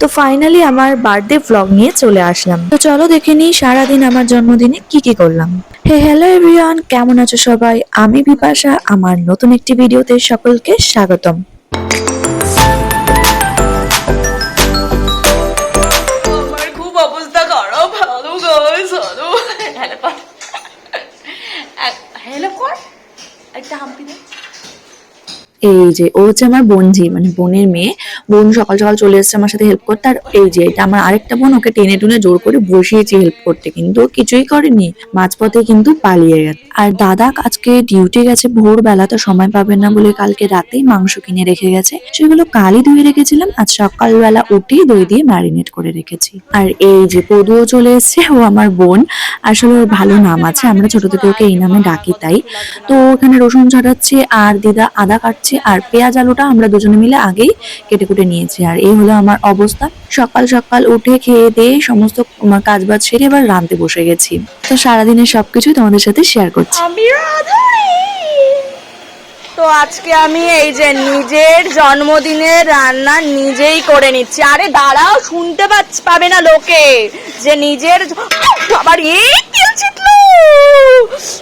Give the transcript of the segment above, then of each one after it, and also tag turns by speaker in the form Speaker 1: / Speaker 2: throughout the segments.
Speaker 1: তো ফাইনালি আমার birthday vlog নিয়ে চলে আসলাম। তো চলো দেখে নিই সারাদিন আমার জন্মদিনে কি কি করলাম। হে হ্যালো এভরিওয়ান কেমন আছো সবাই? আমি বিপাশা আমার নতুন একটি ভিডিওতে সকলকে স্বাগতম। এই যে ও হচ্ছে আমার বোনঝি মানে বোনের মেয়ে। বোন সকাল সকাল চলে এসেছে আমার সাথে হেল্প করতে। আর এই যে, এটা আমার আরেকটা বোন, ওকে টেনে টুনে জোর করে বসিয়েছি হেল্প করতে, কিন্তু কিছুই করেনি। মাঝপথে কিন্তু পালিয়ে গেছে। আর দাদা আজকে ডিউটি গেছে, ভোরবেলা তো সময় পাবে না বলে কালকে রাতেই মাংস কিনে রেখে গেছে। সেগুলো কালই ধুয়ে রেখেছিলাম, আজ সকালবেলা উঠেই দই দিয়ে ম্যারিনেট করে রেখেছি। আর এই যে পদুও চলে এসেছে, ও আমার বোন। আসলে ওর ভালো নাম আছে, আমরা ছোট থেকে ওকে এই নামে ডাকি তাই। তো ওখানে রসুন ছাড়াচ্ছে আর দিদা আদা কাটছে, আর পেঁয়াজ আলুটা আমরা দুজনে মিলে আগেই কেটে কুটে নিয়েছি। আর এই হলো আমার অবস্থা। সকাল সকাল উঠে খেয়ে দিয়ে সমস্ত কাজ বাজ সেরে এবার রাঁধতে বসে গেছি। তো সারাদিনের সবকিছুই তোমাদের সাথে শেয়ার করছি।
Speaker 2: তো আজকে আমি এই যে নিজের জন্মদিনের রান্না নিজেই করে নিচ্ছি। আরে দাঁড়াও, শুনতে পাচ্ছ, পাবে না লোকে যে নিজের আবার এই তেল ছিটলো?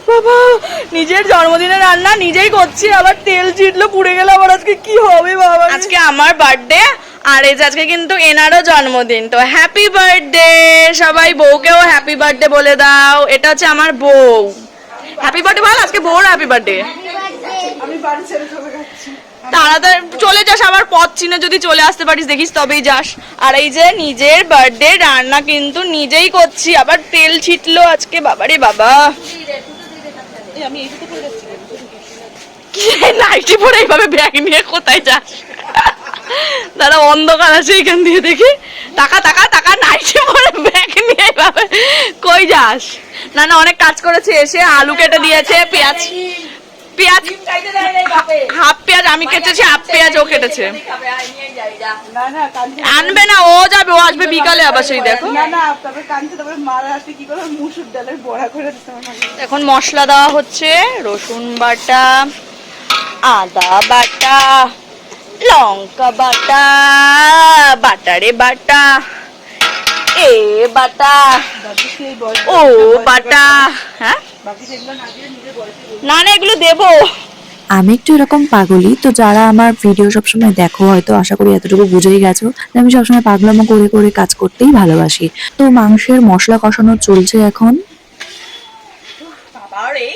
Speaker 2: বাবা, নিজের জন্মদিনের রান্না নিজেই করছি, আবার তেল ছিটলো, পুড়ে গেল, আবার আজকে কি হবে বাবা আজকে আমার বার্থডে আর এই যে আজকে কিন্তু এনারও জন্মদিন, তো হ্যাপি বার্থডে সবাই বউকেও হ্যাপি বার্থডে বলে দাও, এটা হচ্ছে আমার বউ। হ্যাপি বার্থডে বল, আজকে বউর হ্যাপি বার্থডে তাড়াতাড়ি চলে যাস আবার পথ চিনে যদি চলে আসতে পারিস দেখিস তবেই যাস। আর এই যে নিজের বার্থডে রান্না কিন্তু নিজেই করছি আবার তেল ছিটলো আজকে বাবারে বাবা। আমি এইটাতে পড়ে যাচ্ছি কি রে, নাইটি পরে এইভাবে ব্যাগ নিয়ে কোথায় যাস? দাদা অন্ধকার আছে এখান দিয়ে দেখি। টাকা টাকা টাকা নাইটি পরে ব্যাগ নিয়ে এইভাবে। কই যাস? না না অনেক কাজ করেছে এসে আলু কেটে দিয়েছে পেঁয়াজ পেঁয়াজ হাফ পেঁয়াজ আমি কেটেছি হাফ পেঁয়াজ ও কেটেছে। আনবে না ও যাবে ও আসবে বিকালে আবার সেই দেখো।
Speaker 3: না না তারপরে কানছে তারপরে মারা আসতে কি করে মুসুর ডালের বড়া করে দিতে হবে
Speaker 2: এখন মশলা দেওয়া হচ্ছে রসুন বাটা আদা বাটা লঙ্কা বাটা বাটারে বাটা। এ বাটা। ও বাটা হ্যাঁ?
Speaker 3: না
Speaker 2: না না এগুলো দেবো।
Speaker 1: আমি একটু এরকম পাগলি তো যারা আমার ভিডিও সবসময় দেখো হয়তো আশা করি এতটুকু বুঝেই গেছো যে আমি সবসময় পাগলামো করে করে কাজ করতেই ভালোবাসি। তো মাংসের মশলা কষানো চলছে এখন।
Speaker 2: বাবা রে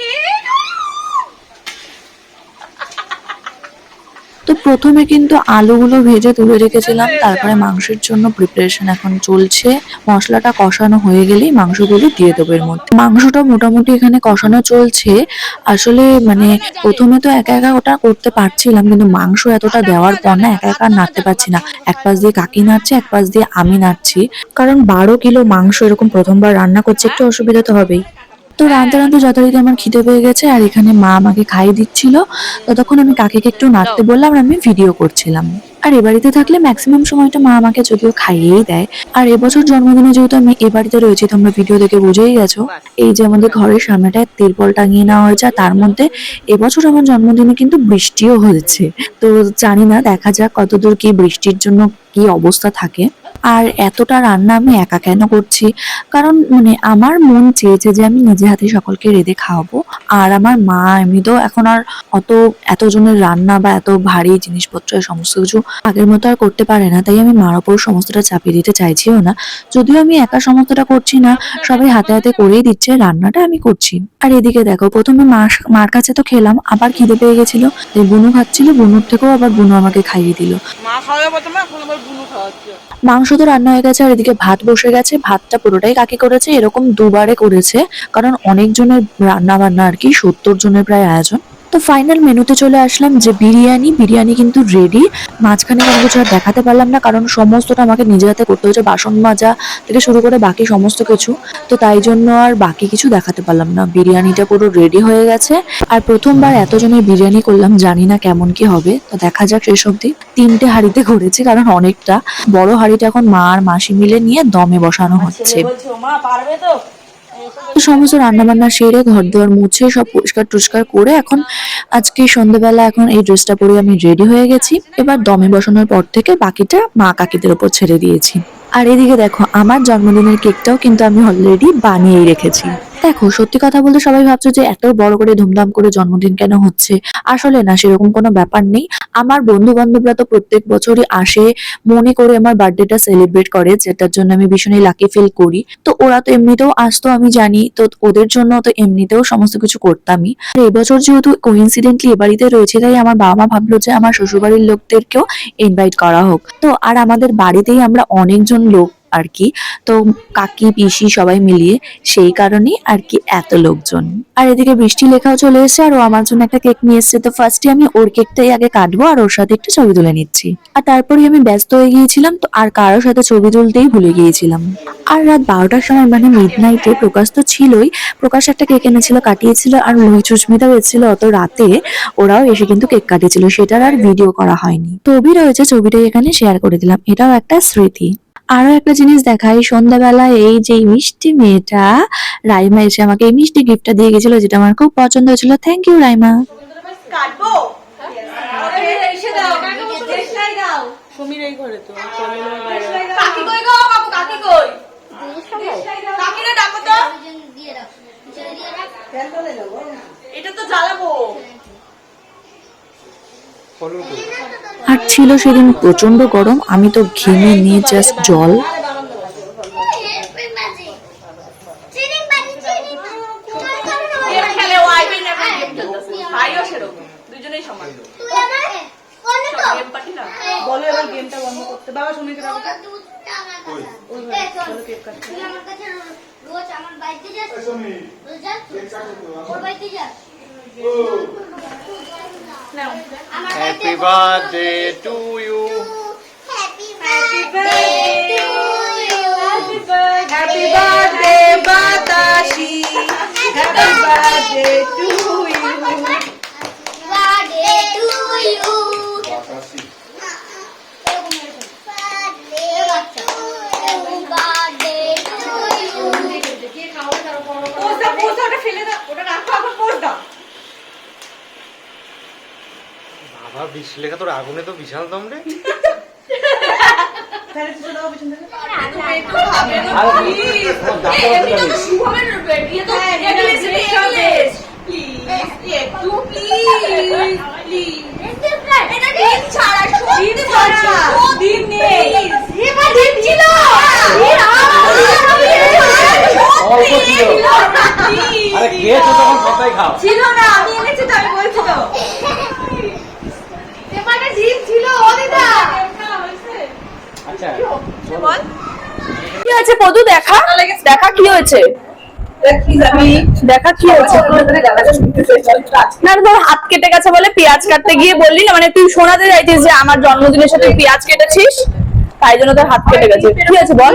Speaker 1: তো প্রথমে কিন্তু আলুগুলো ভেজে তুলে রেখেছিলাম, তারপরে মাংসের জন্য প্রিপারেশন এখন চলছে। মশলাটা কষানো হয়ে গেলেই মাংসগুলো দিয়ে দেবো এর মধ্যে। মাংসটা মোটামুটি এখানে কষানো চলছে। আসলে মানে প্রথমে তো একা একা ওটা করতে পারছিলাম, কিন্তু মাংস এতটা দেওয়ার পর না একা একা নাড়তে পারছি না। এক পাশ দিয়ে কাকি নাড়ছে, এক পাশ দিয়ে আমি নাড়ছি। কারণ বারো কিলো মাংস এরকম প্রথমবার রান্না করছে, একটু অসুবিধা তো হবেই। তো রাঁধতে রাঁধতে যথারীতি আমার খিদে পেয়ে গেছে আর এখানে মা আমাকে খাইয়ে দিচ্ছিল। ততক্ষণ আমি কাকিকে একটু নাড়তে বললাম আর আমি ভিডিও করছিলাম। আর এ বাড়িতে থাকলে ম্যাক্সিমাম সময়টা মা আমাকে যদিও খাইয়েই দেয়। আর এবছর জন্মদিনে যেহেতু আমি এ বাড়িতে রয়েছি তোমরা ভিডিও দেখে বুঝেই গেছো। এই যে আমাদের ঘরের সামনেটায় তিরপল টাঙিয়ে নেওয়া হয়েছে আর তার মধ্যে এবছর আমার জন্মদিনে কিন্তু বৃষ্টিও হয়েছে। তো জানি না দেখা যাক কতদূর কি বৃষ্টির জন্য কি অবস্থা থাকে। আর এতটা রান্না আমি একা কেন করছি? কারণ মানে আমার মন চেয়েছে যে আমি নিজে হাতে সকলকে রেঁধে খাওয়াবো। আর আমার মা এমনিতেও এখন আর অত, এতজনের রান্না বা এত ভারী জিনিসপত্র সমস্ত কিছু আগের মতো আর করতে পারে না। তাই আমি মার ওপর সমস্তটা চাপিয়ে দিতে চাইছিও না। যদিও আমি একা সমস্তটা করছি না, সবাই হাতে হাতে করেই দিচ্ছে, রান্নাটা আমি করছি। আর এদিকে দেখো, প্রথমে মার মার কাছে তো খেলাম, আবার খিদে পেয়ে গেছিল। বুনু খাচ্ছিল, বুনুর থেকেও আবার বুনু আমাকে খাইয়ে দিল।
Speaker 3: মা খাওয়াবে প্রথমে, এখন আবার বুনু খাওয়াচ্ছে।
Speaker 1: মাংস তো রান্না হয়ে গেছে, আর এদিকে ভাত বসে গেছে, ভাতটা পুরোটাই কাকে করেছে, এরকম দুবারে করেছে, কারণ অনেকজনের রান্না বান্না আর কি, সত্তর জনের প্রায় আয়োজন। তো ফাইনাল মেনুতে চলে আসলাম যে বিরিয়ানি। বিরিয়ানি কিন্তু রেডি মাঝখানে কোনো কিছু আর দেখাতে পারলাম না, কারণ সমস্তটা আমাকে নিজে হাতে করতে হয়েছে। বাসন মাজা থেকে শুরু করে বাকি সমস্ত কিছু। তো তাই জন্য আর বাকি কিছু দেখাতে পারলাম না। বিরিয়ানিটা পুরো রেডি হয়ে গেছে। আর প্রথমবার এতজনের বিরিয়ানি করলাম, জানি না কেমন কি হবে। তো দেখা যাক শেষ অবধি। তিনটে হাঁড়িতে করেছি কারণ অনেকটা। বড় হাঁড়িটা এখন মা আর মাসি মিলে নিয়ে দমে বসানো হচ্ছে।
Speaker 3: মা, পারবে তো?
Speaker 1: সমস্ত রান্না বান্না সেরে ঘর দুয়ার মুছে সব পরিষ্কার টুষ্কার করে এখন আজকে সন্ধ্যেবেলা এখন এই ড্রেসটা পরে আমি রেডি হয়ে গেছি। এবার দমে বসানোর পর থেকে বাকিটা মা কাকিদের ওপর ছেড়ে দিয়েছি। আর এদিকে দেখো, আমার জন্মদিনের কেকটাও কিন্তু আমি অলরেডি বানিয়েই রেখেছি। দেখো, সত্যি কথা বলতে সবাই ভাবছ যে এত বড় করে ধুমধাম করে জন্মদিন কেন হচ্ছে। আসলে না, সেরকম কোনো ব্যাপার নেই। আমার বন্ধু বান্ধবরা তো প্রত্যেক বছরই আসে, মনে করে আমার বার্থডেটা সেলিব্রেট করে, যেটার জন্য আমি ভীষণই লাকি ফিল করি। তো ওরা তো এমনিতেও আসতো, আমি জানি, তো ওদের জন্য তো এমনিতেও সমস্ত কিছু করতামই। এবছর যেহেতু কোইন্সিডেন্টলি এ বাড়িতে রয়েছে, তাই আমার বাবা মা ভাবলো যে আমার শ্বশুরবাড়ির লোকদেরকেও ইনভাইট করা হোক। তো আর আমাদের বাড়িতেই আমরা অনেকজন লোক আর কি তো কাকি, পিসি সবাই মিলিয়ে সেই কারণেই আর কি এত লোকজন। আর এদিকে বৃষ্টি লেখাও চলে এসেছে আর ও আমার জন্য একটা কেক নিয়ে এসেছে। তো ফার্স্টে আমি ওর কেকটাই আগে কাটবো আর ওর সাথে একটু ছবি তুলে নিচ্ছি। আর তারপরে আমি ব্যস্ত হয়ে গিয়েছিলাম তো আর কারোর সাথে ছবি তুলতেই ভুলে গিয়েছিলাম। আর রাত বারোটার সময় মানে মিড নাইটে প্রকাশ তো ছিলই, প্রকাশ একটা কেক এনেছিল, কাটিয়েছিল আর লুই সুস্মিতাও এসেছিল অত রাতে, ওরাও এসে কিন্তু কেক কাটিয়েছিল। সেটার আর ভিডিও করা হয়নি। ছবি রয়েছে, ছবিটাই এখানে শেয়ার করে দিলাম। এটাও একটা স্মৃতি। আরও একটা জিনিস দেখাই। সন্ধ্যাবেলা এই যে মিষ্টি মেয়েটা, রাইমা এসে আমাকে এই মিষ্টি গিফটটা দিয়ে গেছিল যেটা আমার খুব পছন্দ হয়েছিল। Thank you Raima.
Speaker 2: এটা তো জ্বালাবো
Speaker 1: আর ছিল সেদিন প্রচণ্ড গরম আমি তো ঘেমে নিয়ে জাস্ট জল।
Speaker 4: আমার বাড়িতে যাস
Speaker 2: নাও
Speaker 4: আমার
Speaker 5: Happy birthday to you.
Speaker 4: Happy birthday to you
Speaker 3: happy birthday Batasi happy birthday to you
Speaker 4: birthday to you birthday to you
Speaker 3: পোস্টটা পোস্টটা ওটা ফেলে দাও ওটা রাখো এখন পোস্ট দাও
Speaker 5: বিশ লেখা তোর আগুনে তো বিশাল দম রে।
Speaker 3: ফেলে দিতে দাও পিছন থেকে
Speaker 2: এমনিটা তো শুভমের বিয়ে তো এগলেস এগলেস প্লিজ একটু প্লিজ প্লিজ এটা ডিম ছাড়া ডিম ছাড়া ডিম নেই এবার ডিম ছিল
Speaker 5: অল্প ছিল। আরে খেয়েছো তখন সবাই খাও
Speaker 2: ছিল না আমি এনেছি তো আমি বলছি তো এবারে ডিম ছিল অদিদা
Speaker 5: আচ্ছা
Speaker 2: বল কি হয়েছে পদু দেখা দেখা কি হয়েছে? দেখা কি হয়েছে? না তোর হাত কেটে গেছে বলে পেঁয়াজ কাটতে গিয়ে বললি না মানে তুই শোনাতে চাইছিস যে আমার জন্মদিনের সাথে পেঁয়াজ কেটেছিস? তাই জন্য তোর হাত কেটে গেছে। কি হয়েছে বল?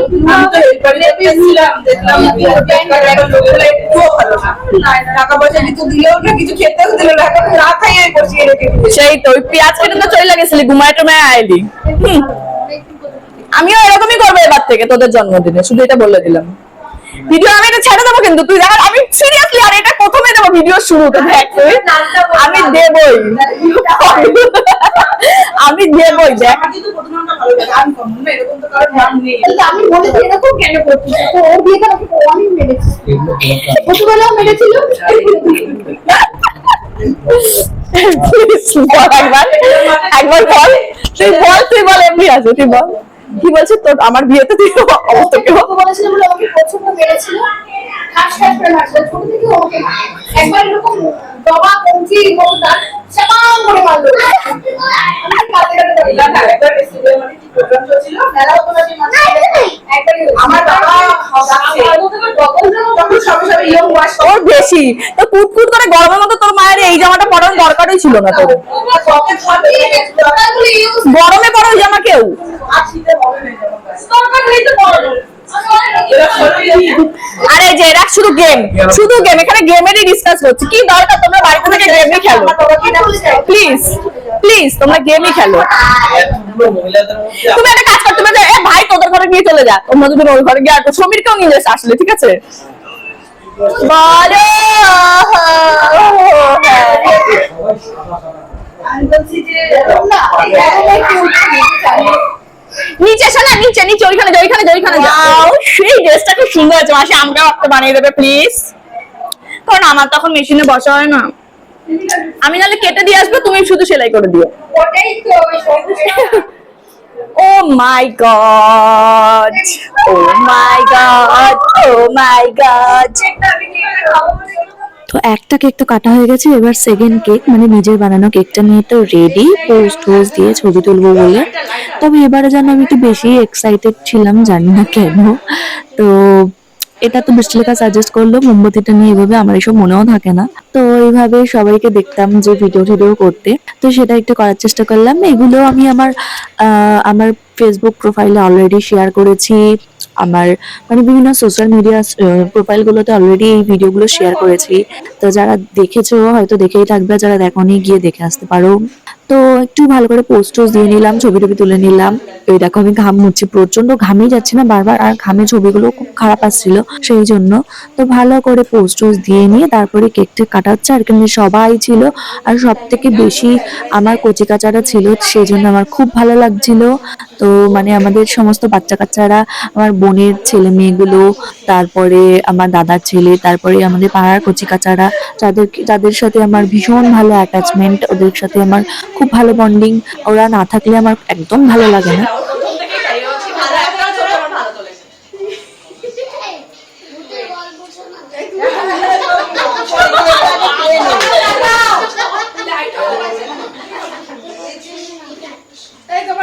Speaker 2: সেই তো ওই পেঁয়াজ কেটে তো চলে গেছিলি ঘুমায় টুমায় আইলি। হুম। আমিও এরকমই করব এবার থেকে তোদের জন্মদিনে শুধু এটা বলে দিলাম। ভিডিও আমি এটা ছেড়ে দেবো কিন্তু তুই দেখ আমি সিরিয়াসলি আর এটা প্রথমে দেবো ভিডিও দেখ তুই। আমি দেবই। আমি দেবই দেখ।
Speaker 3: আমি এরকম
Speaker 4: কেন করছিস? তো ওর বিয়েতে আমাকে অনেক মেরেছিস মেরেছিল।
Speaker 2: একবার একবার বল। তুই বল তুই বল এমনি আছে তুই বল। কি বলছে? তোর আমার বিয়েতে তুই অবস্থা কি?
Speaker 4: ওকে বলেছিল বলে আমাকে প্রচণ্ড মেরেছিল। ঠাস ঠাস করে মারছিল। ছোট থেকে ওকে একবার এরকম বাবা কমছি মতো তার চাপাও করে মারলো
Speaker 3: মানে ইয়ং
Speaker 2: বেশি তো কুটকুট করে গরমের মতো তোর মায়ের এই জামাটা পরানোর দরকারই ছিল না তোর গরমে পরো ওই জামা কেউ
Speaker 3: আর
Speaker 2: যে এরা শুধু গেম শুধু গেম এখানে গেমেরই ডিসকাস হচ্ছে। কি দরকার? তোমরা বাড়িতে থেকে গেমই খেলো। প্লিজ প্লিজ তোমরা গেমই খেলো। তুমি একটা কাজ করতে পারো ভাই, তোদের ঘরে নিয়ে চলে যা। তোমরা দুজন ওই ঘরে গিয়ে সমীরকেও নিয়ে যাস আসলে, ঠিক আছে? বলো
Speaker 3: আমি বলছি যে না
Speaker 2: নিচে এসো না নিচে নিচে ওইখানে যাও ওইখানে যাও ওইখানে যাও। সেই ড্রেসটা খুব সুন্দর হয়েছে। মাসি আমাকে একটা বানিয়ে দেবে প্লিজ কারণ আমার তখন মেশিনে বসা হয় না। আমি নাহলে কেটে দিয়ে আসব তুমি শুধু সেলাই করে দিও।
Speaker 4: ওটাই তো
Speaker 2: ও my god oh my god oh my god
Speaker 1: তো একটা কেক তো কাটা হয়ে গেছে, এবার সেকেন্ড কেক মানে নিজের বানানো কেকটা নিয়ে তো রেডি পোস্ট হোস্ট দিয়ে ছবি তুলবো বলে। তবে এবারে যেন আমি একটু বেশি এক্সাইটেড ছিলাম, জানি না কেন। তো এটা তো বৃষ্টিলেখা সাজেস্ট করল, মোমবাতিটা নিয়ে এভাবে আমার এসব মনেও থাকে না। তো এইভাবে সবাইকে দেখতাম যে ভিডিও টিডিও করতে। তো সেটা একটু করার চেষ্টা করলাম। এগুলো আমি আমার আমার ফেসবুক প্রোফাইলে অলরেডি শেয়ার করেছি। আমার মানে বিভিন্ন সোশ্যাল মিডিয়া প্রোফাইলগুলোতে অলরেডি এই ভিডিওগুলো শেয়ার করেছি। তো যারা দেখেছ, হয়তো দেখেই থাকবে যারা দেখো গিয়ে দেখে আসতে পারো। তো একটু ভালো করে পোস্ট টোস্ট দিয়ে নিলাম, ছবি টবি তুলে নিলাম। এই দেখো আমি ঘাম মুচ্ছি প্রচণ্ড ঘামেই যাচ্ছে না বারবার, আর ঘামে ছবিগুলো খুব খারাপ আসছিল সেই জন্য। তো ভালো করে পোস্ট টোস্ট দিয়ে নিয়ে তারপরে কেকটা কাটা হচ্ছে, আর এখানে সবাই ছিল, আর সব থেকে বেশি আমার কচি কাচারা ছিল সেই জন্য আমার খুব ভালো লাগছিল। তো মানে আমাদের সমস্ত বাচ্চা কাচ্চারা, আমার বোনের ছেলে মেয়েগুলো, তারপরে আমার দাদার ছেলে, তারপরে আমাদের পাড়ার কচি কাচারা, যাদের যাদের সাথে আমার ভীষণ ভালো অ্যাটাচমেন্ট ওদের সাথে আমার খুব ভালো বন্ডিং ওরা না থাকলে আমার একদম ভালো লাগে না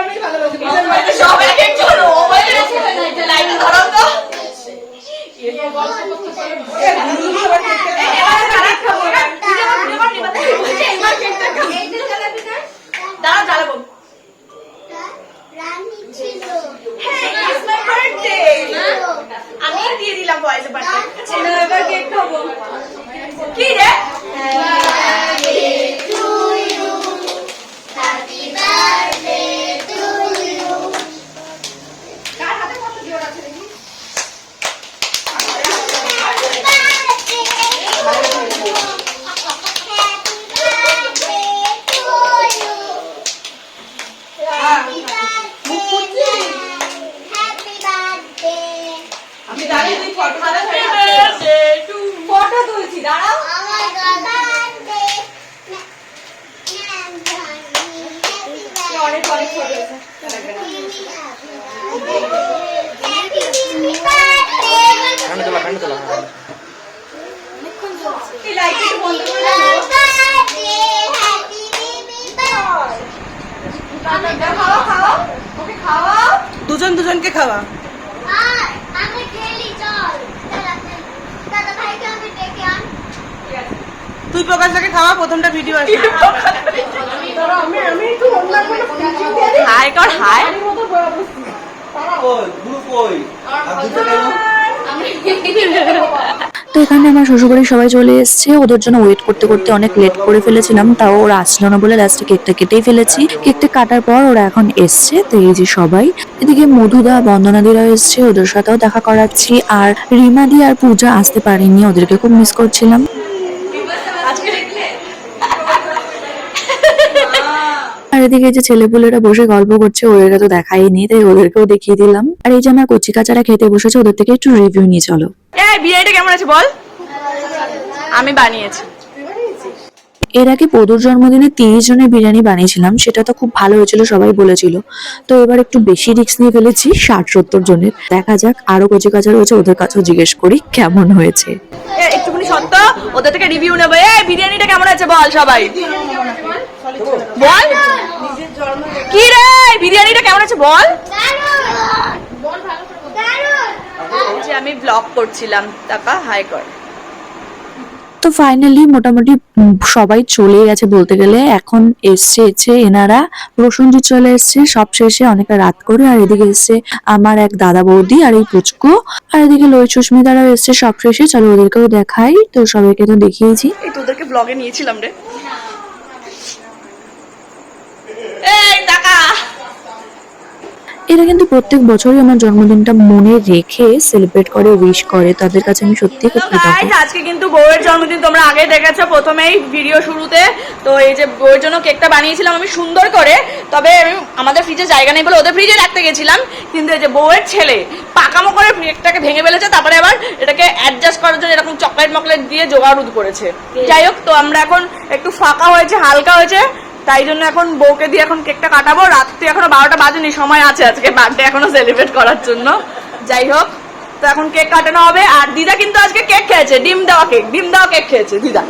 Speaker 3: মেয়ে ভালো লাগে
Speaker 2: আমি দিয়ে দিলাম ভয়েসে পাঠাতে কি রে
Speaker 3: আমি দাঁড়িয়ে দিই ফটো ফটো তুলছি দাঁড়াও অনেক অনেক ফটো
Speaker 5: ফ্যান তোলা ফ্যান তোলা
Speaker 3: এই লাইট একটু বন্ধ করে দাও খাওয়া খাওয়া ওকে খাওয়া দুজনকে খাওয়া। তুই প্রকাশটাকে খাওয়া প্রথমটা ভিডিও আছে আমি আমি একটু অন্য কোনো
Speaker 2: হাই কর হাই
Speaker 5: কই গুরু কই আর দুটো কেন
Speaker 1: তো এখানে আমার শ্বশুরবাড়ির সবাই চলে এসছে। ওদের জন্য ওয়েট করতে করতে অনেক লেট করে ফেলেছিলাম, তাও ওরা আসছিল না বলে লাস্টে কেকটা কেটেই ফেলেছি। কেকটা কাটার পর ওরা এখন এসছে, তো এই যে সবাই। এদিকে মধুদা বন্দনাদিরা এসছে, ওদের সাথেও দেখা করাচ্ছি। আর রিমাদি আর পূজা আসতে পারেনি, ওদেরকে খুব মিস করছিলাম। আর এদিকে যে ছেলেপুলেরা বসে গল্প করছে ওদেরকে তো দেখাইনি তাই ওদেরকেও দেখিয়ে দিলাম। আর এই যে আমার কচি কাচারা খেতে বসেছে ওদের থেকে একটু রিভিউ নিয়ে চলো।
Speaker 2: বিরিয়ানিটা কেমন আছে বল? আমি বানিয়েছি।
Speaker 1: এর আগে পদুর জন্মদিনে তিরিশ জনের বিরিয়ানি বানিয়েছিলাম সেটা তো খুব ভালো হয়েছিল সবাই বলেছিল। তো এবার একটু বেশি রিস্ক নিয়ে ফেলেছি ষাট সত্তর জনের। দেখা যাক আরও কচি কাচা রয়েছে ওদের কাছেও জিজ্ঞেস করি কেমন হয়েছে।
Speaker 2: একটুখানি সত্য ওদের থেকে রিভিউ নেব। এই বিরিয়ানিটা কেমন আছে বল সবাই? বল। কি রে? বিরিয়ানিটা কেমন আছে বল। যে আমি ব্লগ করছিলাম তাকা হাই কর।
Speaker 1: তো ফাইনালি মোটামুটি সবাই চলে গেছে বলতে গেলে। এখন এসছে এসছে এনারা। প্রসঞ্জিৎ চলে এসছে সব শেষে অনেকটা রাত করে। আর এদিকে এসছে আমার এক দাদা বৌদি আর এই পুচকু। আর এদিকে লই সুস্মিতারাও এসছে সব শেষে। চলো ওদেরকেও দেখাই। তো সবাইকে তো দেখিয়েছি।
Speaker 2: এই তোদেরকে ব্লগে নিয়েছিলাম রে এই টাকা
Speaker 1: এরা কিন্তু প্রত্যেক বছরই আমার জন্মদিনটা মনে রেখে সেলিব্রেট করে উইশ করে। তাদের কাছে আমি সত্যি খুব কৃতজ্ঞ।
Speaker 2: আজকে কিন্তু বউয়ের জন্মদিন তোমরা আগে দেখেছ প্রথমেই ভিডিও শুরুতে। তো এই যে বউয়ের জন্য কেকটা বানিয়েছিলাম আমি সুন্দর করে। তবে আমি আমাদের ফ্রিজে জায়গা নেই বলে ওদের ফ্রিজে রাখতে গেছিলাম। কিন্তু এই যে বউয়ের ছেলে পাকামো করে কেকটাকে ভেঙে ফেলেছে তারপরে আবার এটাকে অ্যাডজাস্ট করার জন্য এরকম চকলেট মকলেট দিয়ে জোগাড় করেছে। যাই হোক তো আমরা এখন একটু ফাঁকা হয়েছে হালকা হয়েছে। তাই জন্য এখন বউকে দিয়ে এখন কেকটা কাটাবো। রাত্রি এখনও বারোটা বাজেনি সময় আছে আজকে বার্থডে এখনও সেলিব্রেট করার জন্য। যাই হোক তো এখন কেক কাটানো হবে। আর দিদা কিন্তু আজকে কেক খেয়েছে ডিম দেওয়া কেক ডিম দেওয়া কেক খেয়েছে দিদা।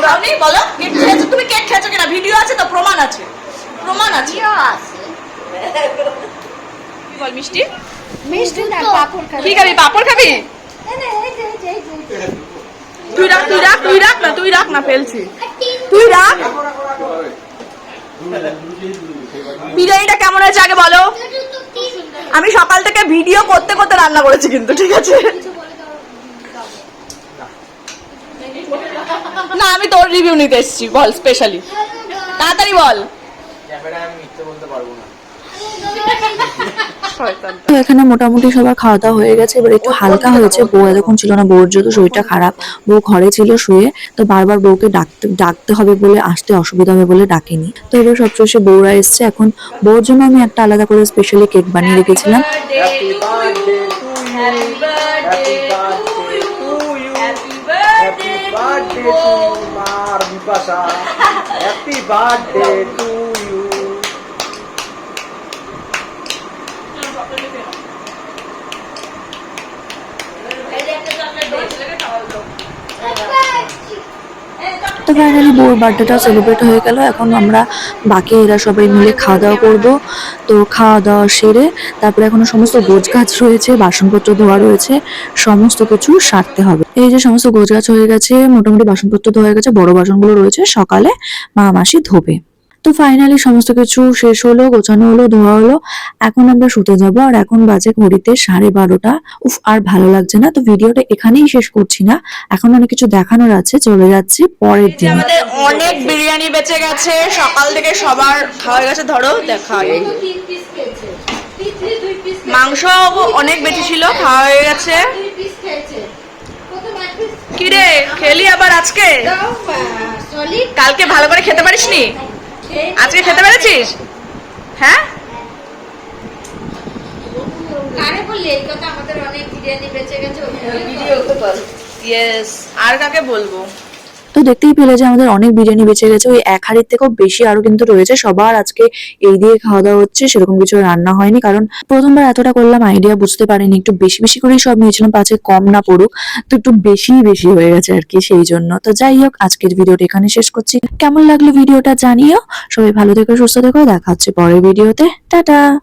Speaker 2: ব্রাউনি বলো। কেক খেয়েছো তুমি কেক খেয়েছো কিনা? ভিডিও আছে তো প্রমাণ আছে। প্রমাণ আছে। বল মিষ্টি?
Speaker 4: মিষ্টি না পাপড় খাবে।
Speaker 2: কি খাবি পাপড় খাবি? তুই রাখ তুই রাখ তুই রাখ না তুই রাখ না ফেলছি। তুই রাখ। বিরিয়ানিটা কেমন হয়েছে আগে বলো? আমি সকাল থেকে ভিডিও করতে করতে রান্না করেছি কিন্তু ঠিক আছে? না আমি তোর রিভিউ নিতে এসেছি বল স্পেশালি তাড়াতাড়ি বল।
Speaker 5: আমি মিথ্যে বলতে পারব না।
Speaker 1: তো এখানে মোটামুটি সবার খাওয়া দাওয়া হয়ে গেছে। এবার একটু হালকা হয়েছে। বউ এতক্ষণ ছিল না বউর যেহেতু শরীরটা খারাপ বউ ঘরে ছিল শুয়ে তো বারবার বউকে ডাকতে ডাকতে হবে বলে আসতে অসুবিধা হবে বলে ডাকেনি। তো এবার সবশেষে বউরা এসছে। এখন বউর জন্য আমি একটা আলাদা করে স্পেশালি কেক বানিয়ে রেখেছিলাম।
Speaker 5: Happy birthday to you happy birthday to you happy birthday to মার Bipasha happy birthday to you
Speaker 1: তো ফাইনালি বউর বার্থডেটা সেলিব্রেট হয়ে গেল। এখন আমরা বাকি এরা সবাই মিলে খাওয়া দাওয়া করব। তো খাওয়া দাওয়া সেরে তারপরে এখনও সমস্ত গোছ গাছ রয়েছে, বাসনপত্র ধোয়া রয়েছে, সমস্ত কিছু সারতে হবে। এই যে সমস্ত গোছ গাছ হয়ে গেছে, মোটামুটি বাসনপত্র ধোয়া গেছে, বড় বাসনগুলো রয়েছে, সকালে মা মাসি ধোবে। তো ফাইনালি সমস্ত কিছু শেষ হলো গোছানো হলো ধোয়া হলো। এখন আমরা শুতে যাব আর এখন বাজে ঘড়িতে সাড়ে বারোটা। উফ আর ভালো লাগছে না তো ভিডিওটা এখানেই শেষ করছি না। এখন অনেক কিছু দেখানোর আছে চলে যাচ্ছি পরের দিনে।
Speaker 2: আমাদের অনেক বিরিয়ানি বেঁচে গেছে সকাল থেকে সবার খাওয়া গেছে ধরো দেখা। মাংস অনেক বেশি ছিল খাওয়া হয়ে গেছে। কিরে খেলি আবার আজকে? কালকে ভালো করে খেতে পারিসনি? আজকে খেতে পেরেছিস? হ্যাঁ?
Speaker 4: কারে বললি এই কথা আমাদের অনেক বিরিয়ানি বেঁচে গেছে
Speaker 2: ইয়েস আর কাকে বলব?
Speaker 1: তো দেখতেই পেলে যে আমাদের অনেক বিরিয়ানি বেঁচে গেছে। ওই এক হাড়ির থেকেও বেশি আরও কিন্তু রয়েছে। সবার আজকে এই দিয়ে খাওয়া দাওয়া হচ্ছে, সেরকম কিছু রান্না হয়নি। কারণ প্রথমবার এতটা করলাম আইডিয়া বুঝতে পারিনি। একটু বেশি বেশি করেই সব নিয়েছিলাম, পাছে কম না পড়ুক। তো একটু বেশি বেশি হয়ে গেছে আর কি সেই জন্য। তো যাই হোক, আজকের ভিডিওটা এখানে শেষ করছি। কেমন লাগল ভিডিওটা জানিও। সবাই ভালো থেকো, সুস্থ থেকো। দেখা হচ্ছে পরের ভিডিওতে। টাটা!